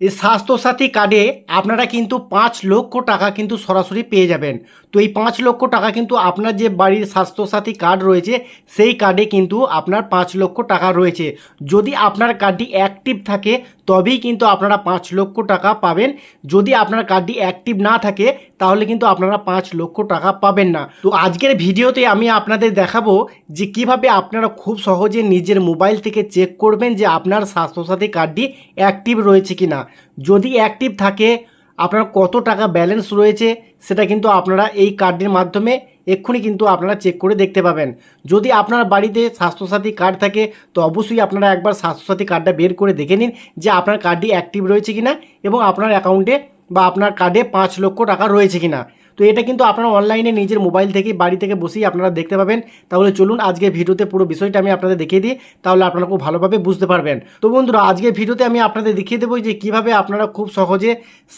এই স্বাস্থ্যসাথী কার্ডে আপনারা কিন্তু পাঁচ লক্ষ টাকা কিন্তু সরাসরি পেয়ে যাবেন। তো এই পাঁচ লক্ষ টাকা কিন্তু আপনার যে বাড়ির স্বাস্থ্যসাথী কার্ড রয়েছে, সেই কার্ডে কিন্তু আপনার পাঁচ লক্ষ টাকা রয়েছে। যদি আপনার কার্ডটি অ্যাক্টিভ থাকে তবেই কিন্তু আপনারা পাঁচ লক্ষ টাকা পাবেন। যদি আপনার কার্ডটি অ্যাক্টিভ না থাকে, তাহলে কিন্তু আপনারা পাঁচ লক্ষ টাকা পাবেন না। তো আজকের ভিডিওতে আমি আপনাদের দেখাবো যে কীভাবে আপনারা খুব সহজে নিজের মোবাইল থেকে চেক করবেন যে আপনার স্বাস্থ্যসাথী কার্ডটি অ্যাক্টিভ রয়েছে কি না যদি অ্যাক্টিভ থাকে আপনার কত টাকা ব্যালেন্স রয়েছে, সেটা কিন্তু আপনারা এই কার্ডের মাধ্যমে এক্ষুনি কিন্তু আপনারা চেক করে দেখতে পাবেন। যদি আপনার বাড়িতে স্বাস্থ্যসাথী কার্ড থাকে, তো অবশ্যই আপনারা একবার স্বাস্থ্যসাথী কার্ডটা বের করে দেখে নিন যে আপনার কার্ডটি অ্যাক্টিভ রয়েছে কিনা এবং আপনার অ্যাকাউন্টে বা আপনার কার্ডে পাঁচ লক্ষ টাকা রয়েছে কিনা। তো এটা কিন্তু আপনারা অনলাইনে নিজের মোবাইল থেকে, বাড়ি থেকে বসেই আপনারা দেখতে পাবেন। তাহলে চলুন আজকে ভিডিওতে পুরো বিষয়টা আমি আপনাদের দেখিয়ে দিই, তাহলে আপনারা খুব ভালোভাবে বুঝতে পারবেন। তো বন্ধুরা আজকে ভিডিওতে আমি আপনাদের দেখিয়ে দেবো যে কীভাবে আপনারা খুব সহজে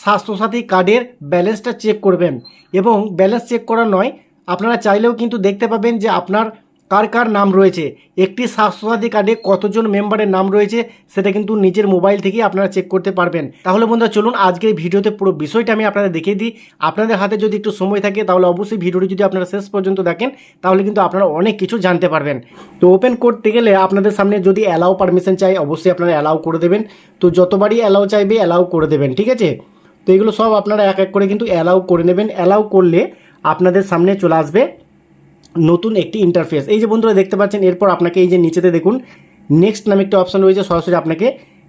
স্বাস্থ্যসাথী কার্ডের ব্যালেন্সটা চেক করবেন। এবং ব্যালেন্স চেক করা নয়, আপনারা চাইলেও কিন্তু দেখতে পাবেন যে আপনার কার কার নাম রয়েছে? একটি স্বাস্থ্যসাথী কার্ডে কতজন মেম্বারের নাম রয়েছে সেটা কিন্তু নিজের মোবাইল থেকেই আপনারা চেক করতে পারবেন। তাহলে বন্ধুরা চলুন, আজকের ভিডিওতে পুরো বিষয়টা আমি আপনাদের দেখিয়ে দিই। আপনাদের হাতে যদি একটু সময় থাকে, তাহলে অবশ্যই ভিডিওটি যদি আপনারা শেষ পর্যন্ত দেখেন, তাহলে কিন্তু আপনারা অনেক কিছু জানতে পারবেন। তো ওপেন করতে গেলে আপনাদের সামনে যদি অ্যালাউ পারমিশন চাই, অবশ্যই আপনারা অ্যালাউ করে দেবেন। তো যতবারই অ্যালাউ চাইবে অ্যালাউ করে দেবেন, ঠিক আছে? তো এগুলো সব আপনারা এক এক করে কিন্তু অ্যালাউ করে নেবেন। অ্যালাউ করলে আপনাদের সামনে চলে আসবে নতুন একটি ইন্টারফেস এই যে বন্ধুরা দেখতে পাচ্ছেন, এরপর আপনাকে এই যে নিচেতে দেখুন নেক্সট নামে একটা অপশন রয়েছে, সরাসরি আপনাকে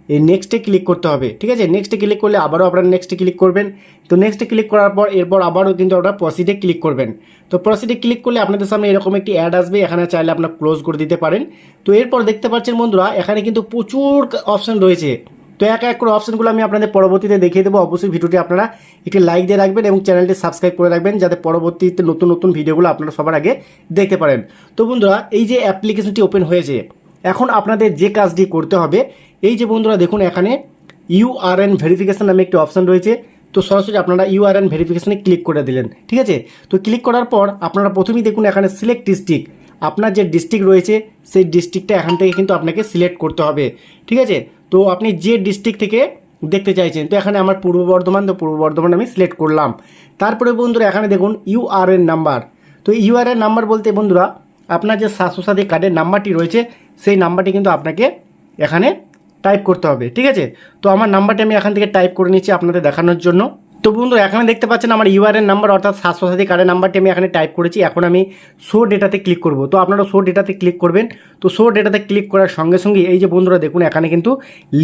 এই নেক্সটে ক্লিক করতে হবে, ঠিক আছে? নেক্সটে ক্লিক করলে আবারও আপনারা নেক্সটে ক্লিক করবেন। তো নেক্সটে ক্লিক করার পর এরপর আবারও কিন্তু আপনারা প্রসিডে ক্লিক করবেন। তো প্রসিডে ক্লিক করলে আপনাদের সামনে এরকম একটি অ্যাড আসবে, এখানে চাইলে আপনারা ক্লোজ করে দিতে পারেন। তো এরপর দেখতে পাচ্ছেন বন্ধুরা, এখানে কিন্তু প্রচুর অপশন রয়েছে। তো এক এক করে অপশনগুলো আমি আপনাদের পরবর্তীতে দেখিয়ে দেবো। অবশ্যই ভিডিওটি আপনারা একটি লাইক দিয়ে রাখবেন এবং চ্যানেলটি সাবস্ক্রাইব করে রাখবেন যাতে পরবর্তীতে নতুন নতুন ভিডিওগুলো আপনারা সবার আগে দেখতে পারেন। তো বন্ধুরা, এই যে অ্যাপ্লিকেশনটি ওপেন হয়েছে, এখন আপনাদের যে কাজটি করতে হবে, এই যে বন্ধুরা দেখুন এখানে ইউআরএন ভেরিফিকেশন নামে একটি অপশন রয়েছে। তো সরাসরি আপনারা ইউআরএন ভেরিফিকেশনে ক্লিক করে দিলেন, ঠিক আছে? তো ক্লিক করার পর আপনারা প্রথমেই দেখুন এখানে সিলেক্ট ডিস্ট্রিক্ট আপনার যে ডিস্ট্রিক্ট রয়েছে, সেই ডিস্ট্রিক্টটা এখান থেকে কিন্তু আপনাকে সিলেক্ট করতে হবে। ঠিক আছে? তো আপনি যে ডিস্ট্রিক্ট থেকে দেখতে চাইছেন, তো এখানে আমার পূর্ব বর্ধমান, তো পূর্ব বর্ধমান আমি সিলেক্ট করলাম। তারপরে বন্ধুরা, এখানে দেখুন ইউআরএন নাম্বার তো ইউআরএন নাম্বার বলতে বন্ধুরা, আপনার যে স্বাস্থ্যসাথী কার্ডের নাম্বারটি রয়েছে, সেই নাম্বারটি কিন্তু আপনাকে এখানে টাইপ করতে হবে। ঠিক আছে? তো আমার নাম্বারটি আমি এখান থেকে টাইপ করে নিচ্ছি আপনাদের দেখানোর জন্য। তো বন্ধু, এখানে দেখতে পাচ্ছেন আমার ইউআরএন নাম্বার অর্থাৎ স্বাস্থ্যসাথী কার্ডের নাম্বারটি আমি এখানে টাইপ করেছি। এখন আমি শো ডেটাতে ক্লিক করব। তো আপনারা শো ডেটাতে ক্লিক করবেন। তো শো ডেটাতে ক্লিক করার সঙ্গে সঙ্গে এই যে বন্ধুরা, দেখুন, এখানে কিন্তু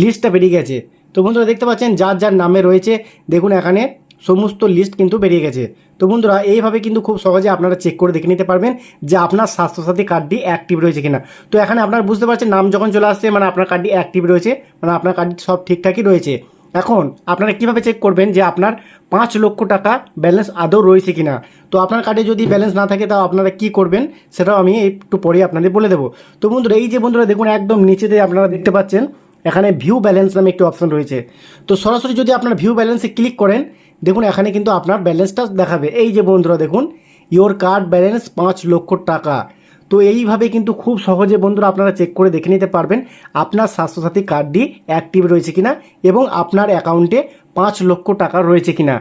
লিস্টটা বেরিয়ে গেছে। তো বন্ধুরা, দেখতে পাচ্ছেন, যার যার নামে রয়েছে, দেখুন, এখানে সমস্ত লিস্ট কিন্তু বেরিয়ে গেছে। তো বন্ধুরা, এইভাবে কিন্তু খুব সহজে আপনারা চেক করে দেখে নিতে পারবেন যে আপনার স্বাস্থ্যসাথী কার্ডটি অ্যাক্টিভ রয়েছে কিনা। তো এখানে আপনারা বুঝতে পারছেন, নাম যখন চলে আসছে মানে আপনার কার্ডটি অ্যাক্টিভ রয়েছে মানে আপনার কার্ডটি সব ঠিকঠাকই রয়েছে। এখন আপনারা কীভাবে চেক করবেন যে আপনার পাঁচ লক্ষ টাকা ব্যালেন্স আদৌ রয়েছে কিনা? তো আপনার কার্ডে যদি ব্যালেন্স না থাকে, তাও আপনারা কি করবেন? সেটাও আমি একটু পরে আপনাদের বলে দেবো। তো বন্ধুরা, এই যে বন্ধুরা, দেখুন একদম নিচেতে আপনারা দেখতে পাচ্ছেন, এখানে ভিউ ব্যালেন্স নামে একটি অপশন রয়েছে। তো সরাসরি যদি আপনার ভিউ ব্যালেন্সে ক্লিক করেন, দেখুন এখানে কিন্তু আপনার ব্যালেন্সটা দেখাবে। এই যে বন্ধুরা, দেখুন ইওর কার্ড ব্যালেন্স পাঁচ লক্ষ টাকা। তো এইভাবে কিন্তু খুব সহজে বন্ধুরা আপনারা চেক করে দেখে নিতে পারবেন আপনার স্বাস্থ্যসাথী কার্ডটি অ্যাক্টিভ রয়েছে কিনা এবং আপনার অ্যাকাউন্টে পাঁচ লক্ষ টাকা রয়েছে কিনা।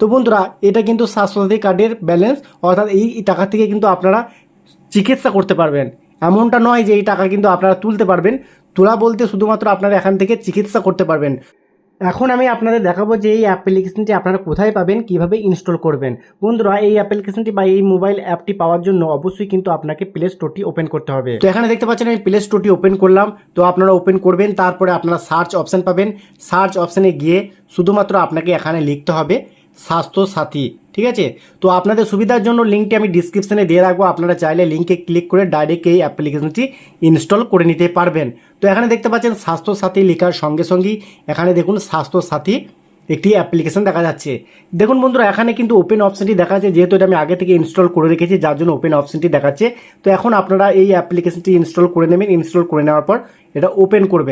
তো বন্ধুরা, এটা কিন্তু স্বাস্থ্যসাথী কার্ডের ব্যালেন্স অর্থাৎ এই টাকা থেকে কিন্তু আপনারা চিকিৎসা করতে পারবেন। এমনটা নয় যে এই টাকা কিন্তু আপনারা তুলতে পারবেন। তোলা বলতে শুধুমাত্র আপনারা এখান থেকে চিকিৎসা করতে পারবেন। এখন আমি আপনাদের দেখাবো যে এই অ্যাপ্লিকেশনটি আপনারা কোথায় পাবেন, কীভাবে ইনস্টল করবেন। বন্ধুরা, এই অ্যাপ্লিকেশনটি বা এই মোবাইল অ্যাপটি পাওয়ার জন্য অবশ্যই কিন্তু আপনাকে প্লে স্টোরটি ওপেন করতে হবে। তো এখানে দেখতে পাচ্ছেন, আমি প্লে স্টোরটি ওপেন করলাম। তো আপনারা ওপেন করবেন, তারপরে আপনারা সার্চ অপশান পাবেন। সার্চ অপশানে গিয়ে শুধুমাত্র আপনাকে এখানে লিখতে হবে স্বাস্থ্য সাথী ঠিক আছে? তো আপনাদের সুবিধার জন্য লিঙ্কটি আমি ডিসক্রিপশানে দিয়ে রাখব। আপনারা চাইলে লিঙ্কে ক্লিক করে ডাইরেক্ট এই অ্যাপ্লিকেশনটি ইনস্টল করে নিতে পারবেন। তো এখানে দেখতে পাচ্ছেন স্বাস্থ্য সাথী লেখার সঙ্গে সঙ্গেই এখানে দেখুন স্বাস্থ্যসাথী একটি অ্যাপ্লিকেশন দেখা যাচ্ছে। দেখুন বন্ধুরা, এখানে কিন্তু ওপেন অপশনটি দেখা যাচ্ছে, যেহেতু এটা আমি আগে থেকে ইনস্টল করে রেখেছি, যার জন্য ওপেন অপশনটি দেখাচ্ছে। তো এখন আপনারা এই অ্যাপ্লিকেশনটি ইনস্টল করে নেবেন। ইনস্টল করে নেওয়ার পর এটা ওপেন করবেন।